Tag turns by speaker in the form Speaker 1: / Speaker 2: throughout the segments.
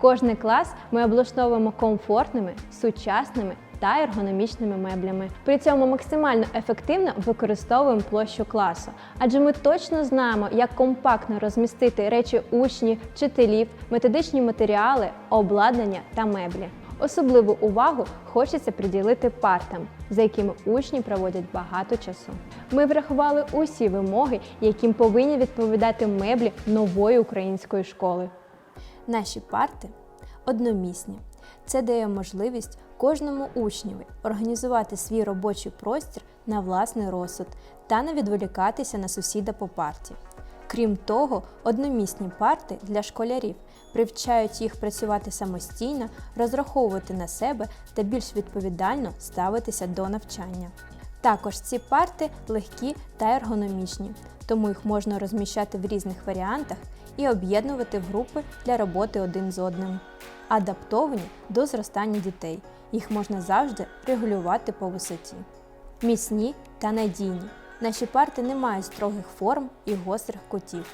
Speaker 1: Кожний клас ми облаштовуємо комфортними, сучасними та ергономічними меблями. При цьому максимально ефективно використовуємо площу класу, адже ми точно знаємо, як компактно розмістити речі учнів, вчителів, методичні матеріали, обладнання та меблі. Особливу увагу хочеться приділити партам, за якими учні проводять багато часу. Ми врахували усі вимоги, яким повинні відповідати меблі нової української школи. Наші парти одномісні. Це дає можливість кожному учневі організувати свій робочий простір на власний розсуд та не відволікатися на сусіда по парті. Крім того, одномісні парти для школярів привчають їх працювати самостійно, розраховувати на себе та більш відповідально ставитися до навчання. Також ці парти легкі та ергономічні, тому їх можна розміщати в різних варіантах і об'єднувати в групи для роботи один з одним. Адаптовані до зростання дітей. Їх можна завжди регулювати по висоті. Міцні та надійні. Наші парти не мають строгих форм і гострих кутів.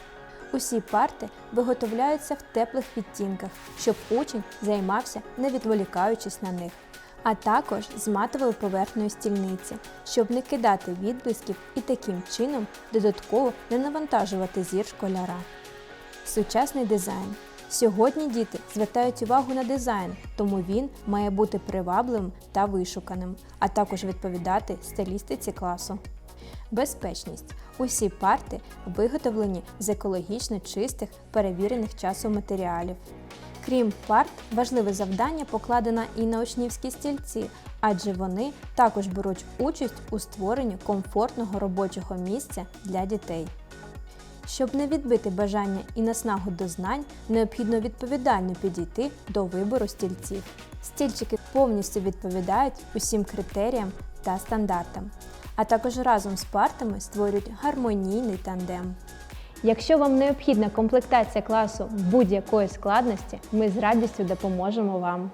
Speaker 1: Усі парти виготовляються в теплих відтінках, щоб учень займався, не відволікаючись на них, а також з матовою поверхнею стільниці, щоб не кидати відблисків і таким чином додатково не навантажувати зір школяра. Сучасний дизайн. Сьогодні діти звертають увагу на дизайн, тому він має бути привабливим та вишуканим, а також відповідати стилістиці класу. Безпечність. Усі парти виготовлені з екологічно чистих, перевірених часом матеріалів. Крім парт, важливе завдання покладено і на учнівські стільці, адже вони також беруть участь у створенні комфортного робочого місця для дітей. Щоб не відбити бажання і наснагу до знань, необхідно відповідально підійти до вибору стільців. Стільчики повністю відповідають усім критеріям та стандартам, а також разом з партами створюють гармонійний тандем. Якщо вам необхідна комплектація класу будь-якої складності, ми з радістю допоможемо вам.